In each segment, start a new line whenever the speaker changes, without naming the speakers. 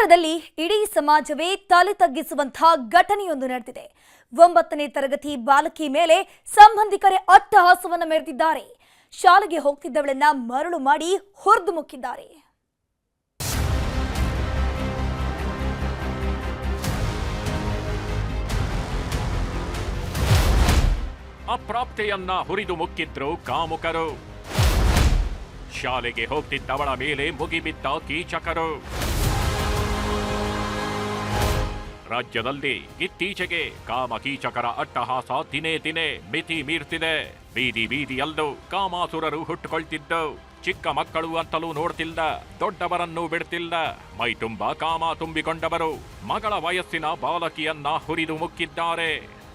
ಕೋಲಾರದಲ್ಲಿ ಇಡೀ ಸಮಾಜವೇ ತಲೆ ತಗ್ಗಿಸುವಂತಹ ಘಟನೆಯೊಂದು ನಡೆದಿದೆ. ಒಂಬತ್ತನೇ ತರಗತಿ ಬಾಲಕಿ ಮೇಲೆ ಸಂಬಂಧಿಕರೇ ಅಟ್ಟಹಾಸವನ್ನು ಮೆರೆದಿದ್ದಾರೆ. ಶಾಲೆಗೆ ಹೋಗ್ತಿದ್ದವಳನ್ನ ಮರಳು ಮಾಡಿ ಹೊರದು ಮುಕ್ಕಿದ್ದಾರೆ.
ಅಪ್ರಾಪ್ತೆಯನ್ನ ಹುರಿದು ಮುಕ್ಕಿದ್ರು ಕಾಮುಕರು. ಶಾಲೆಗೆ ಹೋಗ್ತಿದ್ದವಳ ಮೇಲೆ ಮುಗಿಬಿದ್ದ ಕೀಚಕರು. ರಾಜ್ಯದಲ್ಲಿ ಇತ್ತೀಚೆಗೆ ಕಾಮ ಕೀಚಕರ ಅಟ್ಟಹಾಸ ದಿನೇ ದಿನೇ ಮಿತಿ ಮೀರ್ತಿದೆ. ಬೀದಿ ಬೀದಿಯಲ್ಲೂ ಕಾಮಾಸುರರು ಹುಟ್ಟುಕೊಳ್ತಿದ್ದು. ಚಿಕ್ಕ ಮಕ್ಕಳು ಅಂತಲೂ ನೋಡ್ತಿಲ್ಲ, ದೊಡ್ಡವರನ್ನೂ ಬಿಡ್ತಿಲ್ಲ. ಮೈ ತುಂಬ ಕಾಮ ತುಂಬಿಕೊಂಡವರು, ಮಗಳ ವಯಸ್ಸಿನ ಬಾಲಕಿಯನ್ನ ಹುರಿದು ಮುಕ್ಕಿದ್ದಾರೆ.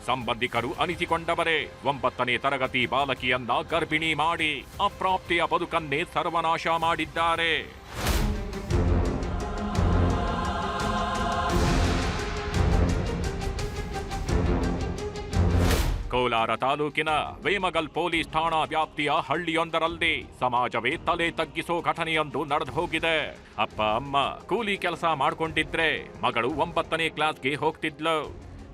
ಸಂಬಂಧಿಕರು ಅನಿಸಿಕೊಂಡವರೇ, ಒಂಬತ್ತನೇ ತರಗತಿ ಬಾಲಕಿಯನ್ನ ಗರ್ಭಿಣಿ ಮಾಡಿ ಅಪ್ರಾಪ್ತಿಯ ಬದುಕನ್ನೇ ಸರ್ವನಾಶ ಮಾಡಿದ್ದಾರೆ. ಕೋಲಾರ ತಾಲೂಕಿನ ವೇಮಗಲ್ ಪೊಲೀಸ್ ಠಾಣಾ ವ್ಯಾಪ್ತಿಯ ಹಳ್ಳಿಯೊಂದರಲ್ಲಿ ಸಮಾಜವೇ ತಲೆ ತಗ್ಗಿಸೋ ಘಟನೆಯೊಂದು ನಡೆದು ಹೋಗಿದೆ. ಅಪ್ಪ, ಅಮ್ಮ ಕೂಲಿ ಕೆಲಸ ಮಾಡ್ಕೊಂಡಿದ್ರೆ ಮಗಳು ಒಂಬತ್ತನೇ ಕ್ಲಾಸ್ಗೆ ಹೋಗ್ತಿದ್ಲು.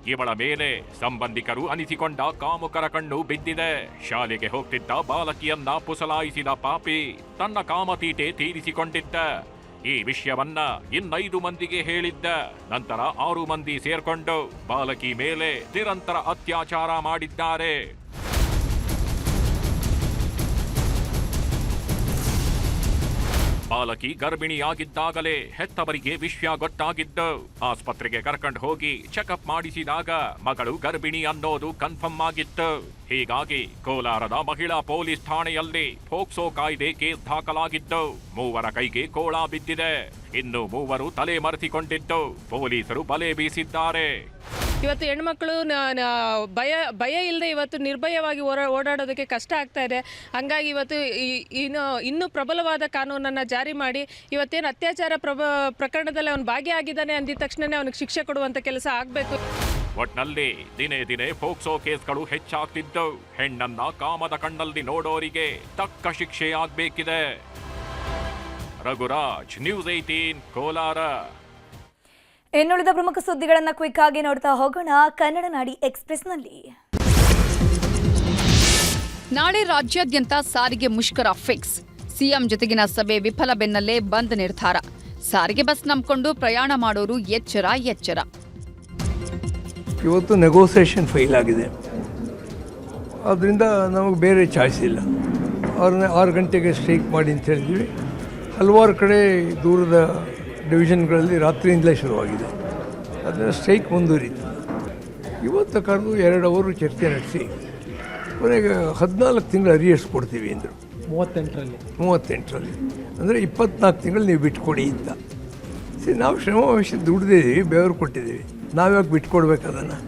ಇವಳ ಮೇಲೆ ಸಂಬಂಧಿಕರು ಅನಿಸಿಕೊಂಡ ಕಾಮುಕರ ಕಣ್ಣು ಬಿದ್ದಿದೆ. ಶಾಲೆಗೆ ಹೋಗ್ತಿದ್ದ ಬಾಲಕಿಯನ್ನ ಪುಸಲಾಯಿಸಿದ ಪಾಪಿ ತನ್ನ ಕಾಮತೀಟೆ ತೀರಿಸಿಕೊಂಡಿದ್ದ. ಈ ವಿಷಯವನ್ನ ಇನ್ನೈದು ಮಂದಿಗೆ ಹೇಳಿದ್ದ. ನಂತರ ಆರು ಮಂದಿ ಸೇರ್ಕೊಂಡು ಬಾಲಕಿ ಮೇಲೆ ನಿರಂತರ ಅತ್ಯಾಚಾರ ಮಾಡಿದ್ದಾರೆ. ಬಾಲಕಿ ಗರ್ಭಿಣಿಯಾಗಿದ್ದಾಗಲೇ ಹೆತ್ತವರಿಗೆ ವಿಷಯ ಗೊತ್ತಾಗಿದ್ದು, ಆಸ್ಪತ್ರೆಗೆ ಕರ್ಕೊಂಡು ಹೋಗಿ ಚೆಕಪ್ ಮಾಡಿಸಿದಾಗ ಮಗಳು ಗರ್ಭಿಣಿ ಅನ್ನೋದು ಕನ್ಫರ್ಮ್ ಆಗಿತ್ತು. ಹೀಗಾಗಿ ಕೋಲಾರದ ಮಹಿಳಾ ಪೊಲೀಸ್ ಠಾಣೆಯಲ್ಲಿ ಫೋಕ್ಸೋ ಕಾಯ್ದೆ ಕೇಸ್ ದಾಖಲಾಗಿದ್ದು, ಮೂವರ ಕೈಗೆ ಕೋಳ ಬಿದ್ದಿದೆ. ಇನ್ನು ಮೂವರು ತಲೆ ಮರೆಸಿಕೊಂಡಿದ್ದು ಪೊಲೀಸರು ಬಲೆ ಬೀಸಿದ್ದಾರೆ.
ಇವತ್ತು ಹೆಣ್ಮಕ್ಳು ಭಯ ಭಯ ಇಲ್ಲದೆ ಇವತ್ತು ನಿರ್ಭಯವಾಗಿ ಓಡಾ ಓಡಾಡೋದಕ್ಕೆ ಕಷ್ಟ ಆಗ್ತಾ ಇದೆ. ಹಂಗಾಗಿ ಇವತ್ತು ಇನ್ನು, ಇನ್ನೂ ಪ್ರಬಲವಾದ ಕಾನೂನನ್ನು ಜಾರಿ ಮಾಡಿ ಇವತ್ತೇನು ಅತ್ಯಾಚಾರ ಪ್ರಭ ಪ್ರಕರಣದಲ್ಲಿ ಅವನು ಭಾಗಿಯಾಗಿದ್ದಾನೆ ಅಂದಿದ ತಕ್ಷಣನೇ ಅವನಿಗೆ ಶಿಕ್ಷೆ ಕೊಡುವಂಥ ಕೆಲಸ ಆಗಬೇಕು.
ಒಟ್ನಲ್ಲಿ ದಿನೇ ದಿನೇ ಫೋಕ್ಸೋ ಕೇಸ್ಗಳು ಹೆಚ್ಚಾಗ್ತಿದ್ದವು. ಹೆಣ್ಣನ್ನ ಕಾಮದ ಕಣ್ಣಲ್ಲಿ ನೋಡೋರಿಗೆ ತಕ್ಕ ಶಿಕ್ಷೆ ಆಗ್ಬೇಕಿದೆ ರಘುರಾಜ್, ನ್ಯೂಸ್ ಏಟೀನ್ ಕೋಲಾರ.
ಇನ್ನುಳಿದ ಪ್ರಮುಖ ಸುದ್ದಿಗಳನ್ನ ಕ್ವಿಕ್ ಆಗಿ ನೋಡ್ತಾ ಹೋಗೋಣ. ಕನ್ನಡ ನಾಡಿ ಎಕ್ಸ್ಪ್ರೆಸ್ನಲ್ಲಿ.
ನಾಳೆ ರಾಜ್ಯಾದ್ಯಂತ ಸಾರಿಗೆ ಮುಷ್ಕರ ಫಿಕ್ಸ್ ಸಿಎಂ ಜೊತೆಗಿನ ಸಭೆ ವಿಫಲ ಬೆನ್ನಲ್ಲೇ ಬಂದ್ ನಿರ್ಧಾರ. ಸಾರಿಗೆ ಬಸ್ ನಂಬಿಕೊಂಡು ಪ್ರಯಾಣ ಮಾಡೋರು ಎಚ್ಚರ ಎಚ್ಚರ.
ಇವತ್ತು ನೆಗೋಸಿಯೇಷನ್ ಫೈಲ್ ಆಗಿದೆ. ಅದರಿಂದ ನಮಗೆ ಬೇರೆ ಚಾಯ್ಸ್ ಇಲ್ಲ. ಅವ್ರನ್ನ ಆರು ಗಂಟೆಗೆ ಸ್ಟ್ರೈಕ್ ಮಾಡಿ ಅಂತ ಹೇಳಿದ್ವಿ. ಹಲವಾರು ಕಡೆ ದೂರದ ಡಿವಿಷನ್ಗಳಲ್ಲಿ ರಾತ್ರಿಯಿಂದಲೇ ಶುರುವಾಗಿದೆ. ಅದರ ಸ್ಟ್ರೈಕ್ ಮುಂದುವರಿತು ಇವತ್ತು ಕರೆದು ಎರಡು ಅವರು ಚರ್ಚೆ ನಡೆಸಿ ಕೊನೆಗೆ ಹದಿನಾಲ್ಕು ತಿಂಗಳು ಅರಿಯರ್ಸ್ ಕೊಡ್ತೀವಿ ಅಂದರು.
ಮೂವತ್ತೆಂಟರಲ್ಲಿ.
ಮೂವತ್ತೆಂಟರಲ್ಲಿ. ಅಂದರೆ ಇಪ್ಪತ್ನಾಲ್ಕು ತಿಂಗಳು ನೀವು ಬಿಟ್ಕೊಡಿ ಅಂತ. ಸರಿ ನಾವು ಶ್ರಮ ವಹಿಸಿ ದುಡ್ದಿದ್ದೀವಿ ಬೆವರು ಕೊಟ್ಟಿದ್ದೀವಿ. ನಾವ್ಯಾಕೆ ಬಿಟ್ಕೊಡ್ಬೇಕು ಅದನ್ನು?